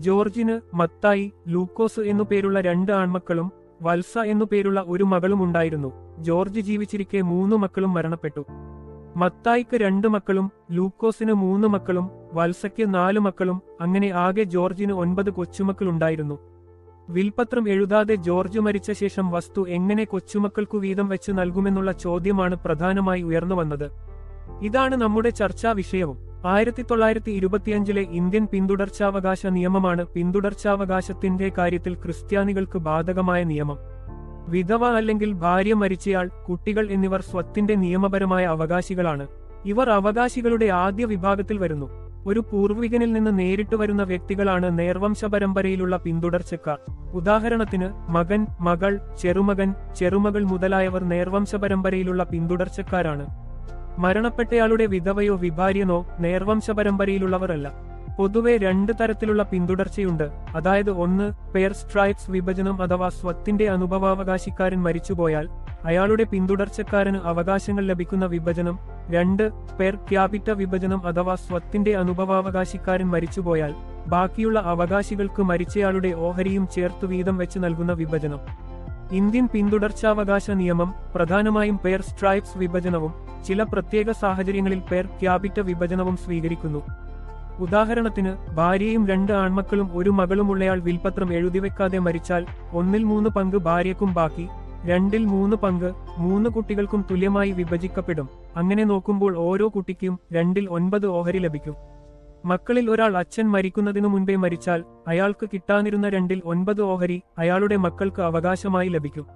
ജോർജിന് മത്തായി ലൂക്കോസ് എന്നു പേരുള്ള രണ്ട് ആൺമക്കളും വത്സ എന്നു പേരുള്ള ഒരു മകളും ഉണ്ടായിരുന്നു. ജോർജ് ജീവിച്ചിരിക്കെ മൂന്ന് മക്കളും മരണപ്പെട്ടു. മത്തായിക്ക് രണ്ട് മക്കളും ലൂക്കോസിന് മൂന്ന് മക്കളും വത്സയ്ക്ക് നാല് മക്കളും അങ്ങനെ ആകെ ജോർജിന് ഒൻപത് കൊച്ചുമക്കളുണ്ടായിരുന്നു. വിൽപത്രം എഴുതാതെ ജോർജ് മരിച്ച ശേഷം വസ്തു എങ്ങനെ കൊച്ചുമക്കൾക്കു വീതം വെച്ച് നൽകുമെന്നുള്ള ചോദ്യമാണ് പ്രധാനമായി ഉയർന്നുവന്നത്. ഇതാണ് നമ്മുടെ ചർച്ചാ വിഷയവും. ആയിരത്തി തൊള്ളായിരത്തി ഇരുപത്തിയഞ്ചിലെ ഇന്ത്യൻ പിന്തുടർച്ചാവകാശ നിയമമാണ് പിന്തുടർച്ചാവകാശത്തിന്റെ കാര്യത്തിൽ ക്രിസ്ത്യാനികൾക്ക് ബാധകമായ നിയമം. വിധവ അല്ലെങ്കിൽ ഭാര്യ മരിച്ചയാൾ കുട്ടികൾ എന്നിവർ സ്വത്തിന്റെ നിയമപരമായ അവകാശികളാണ്. ഇവർ അവകാശികളുടെ ആദ്യ വിഭാഗത്തിൽ വരുന്നു. ഒരു പൂർവികനിൽ നിന്ന് നേരിട്ട് വരുന്ന വ്യക്തികളാണ് നേർവംശ പരമ്പരയിലുള്ള പിന്തുടർച്ചക്കാർ. ഉദാഹരണത്തിന് മകൻ മകൾ ചെറുമകൻ ചെറുമകൾ മുതലായവർ നേർവംശ പരമ്പരയിലുള്ള പിന്തുടർച്ചക്കാരാണ്. മരണപ്പെട്ടയാളുടെ വിധവയോ വിഭാര്യനോ നേർവംശ പരമ്പരയിലുള്ളവരല്ല പൊതുവെ രണ്ട് തരത്തിലുള്ള പിന്തുടർച്ചയുണ്ട്. അതായത് ഒന്ന് പെയർ സ്ട്രൈപ്സ് വിഭജനം അഥവാ സ്വത്തിന്റെ അനുഭവാവകാശിക്കാരൻ മരിച്ചുപോയാൽ അയാളുടെ പിന്തുടർച്ചക്കാരന് അവകാശങ്ങൾ ലഭിക്കുന്ന വിഭജനം. രണ്ട് പെർ ക്യാപിറ്റ വിഭജനം അഥവാ സ്വത്തിന്റെ അനുഭവാവകാശിക്കാരൻ മരിച്ചുപോയാൽ ബാക്കിയുള്ള അവകാശികൾക്ക് മരിച്ചയാളുടെ ഓഹരിയും ചേർത്തു വീതം വെച്ച് നൽകുന്ന വിഭജനം. ഇന്ത്യൻ പിന്തുടർച്ചാവകാശ നിയമം പ്രധാനമായും പെയർ സ്ട്രൈപ്സ് വിഭജനവും ചില പ്രത്യേക സാഹചര്യങ്ങളിൽ പേർ ക്യാപിറ്റ വിഭജനവും സ്വീകരിക്കുന്നു. ഉദാഹരണത്തിന് ഭാര്യയും രണ്ട് ആൺമക്കളും ഒരു മകളുമുള്ളയാൾ വിൽപത്രം എഴുതിവെക്കാതെ മരിച്ചാൽ ഒന്നിൽ മൂന്ന് പങ്ക് ഭാര്യക്കും ബാക്കി രണ്ടിൽ മൂന്ന് പങ്ക് മൂന്ന് കുട്ടികൾക്കും തുല്യമായി വിഭജിക്കപ്പെടും. അങ്ങനെ നോക്കുമ്പോൾ ഓരോ കുട്ടിക്കും രണ്ടിൽ ഒൻപത് ഓഹരി ലഭിക്കും. മക്കളിൽ ഒരാൾ അച്ഛൻ മരിക്കുന്നതിനു മുൻപേ മരിച്ചാൽ അയാൾക്ക് കിട്ടാനിരുന്ന രണ്ടിൽ ഒൻപത് ഓഹരി അയാളുടെ മക്കൾക്ക് അവകാശമായി ലഭിക്കും.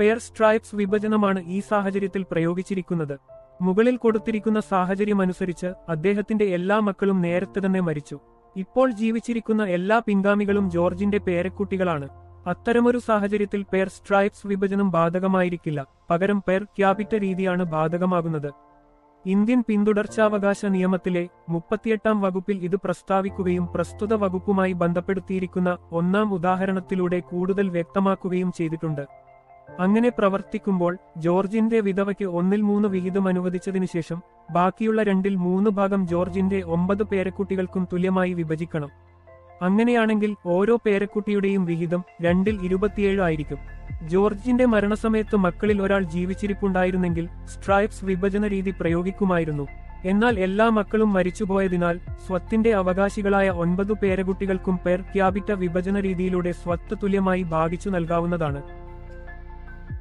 പെയർ സ്ട്രൈപ്സ് വിഭജനമാണ് ഈ സാഹചര്യത്തിൽ പ്രയോഗിച്ചിരിക്കുന്നത്. മുകളിൽ കൊടുത്തിരിക്കുന്ന സാഹചര്യമനുസരിച്ച് അദ്ദേഹത്തിന്റെ എല്ലാ മക്കളും നേരത്തെ തന്നെ മരിച്ചു. ഇപ്പോൾ ജീവിച്ചിരിക്കുന്ന എല്ലാ പിൻഗാമികളും ജോർജിന്റെ പേരക്കുട്ടികളാണ്. അത്തരമൊരു സാഹചര്യത്തിൽ പേർ സ്ട്രൈപ്സ് വിഭജനം ബാധകമായിരിക്കില്ല. പകരം പേർ ക്യാപിറ്റ രീതിയാണ് ബാധകമാകുന്നത്. ഇന്ത്യൻ പിന്തുടർച്ചാവകാശ നിയമത്തിലെ മുപ്പത്തിയെട്ടാം വകുപ്പിൽ ഇത് പ്രസ്താവിക്കുകയും പ്രസ്തുത വകുപ്പുമായി ബന്ധപ്പെടുത്തിയിരിക്കുന്ന ഒന്നാം ഉദാഹരണത്തിലൂടെ കൂടുതൽ വ്യക്തമാക്കുകയും ചെയ്തിട്ടുണ്ട്. അങ്ങനെ പ്രവർത്തിക്കുമ്പോൾ ജോർജിന്റെ വിധവയ്ക്ക് ഒന്നിൽ മൂന്ന് വിഹിതം അനുവദിച്ചതിനു ശേഷം ബാക്കിയുള്ള രണ്ടിൽ മൂന്ന് ഭാഗം ജോർജിന്റെ ഒമ്പത് പേരക്കുട്ടികൾക്കും തുല്യമായി വിഭജിക്കണം. അങ്ങനെയാണെങ്കിൽ ഓരോ പേരക്കുട്ടിയുടെയും വിഹിതം രണ്ടിൽ ഇരുപത്തിയേഴ് ആയിരിക്കും. ജോർജിന്റെ മരണസമയത്ത് മക്കളിൽ ഒരാൾ ജീവിച്ചിരിപ്പുണ്ടായിരുന്നെങ്കിൽ സ്ട്രൈപ്സ് വിഭജന രീതി പ്രയോഗിക്കുമായിരുന്നു. എന്നാൽ എല്ലാ മക്കളും മരിച്ചുപോയതിനാൽ സ്വത്തിന്റെ അവകാശികളായ ഒൻപതു പേരകുട്ടികൾക്കും പേർ ക്യാപിറ്റ വിഭജന രീതിയിലൂടെ സ്വത്ത് തുല്യമായി ഭാഗിച്ചു നൽകാവുന്നതാണ്.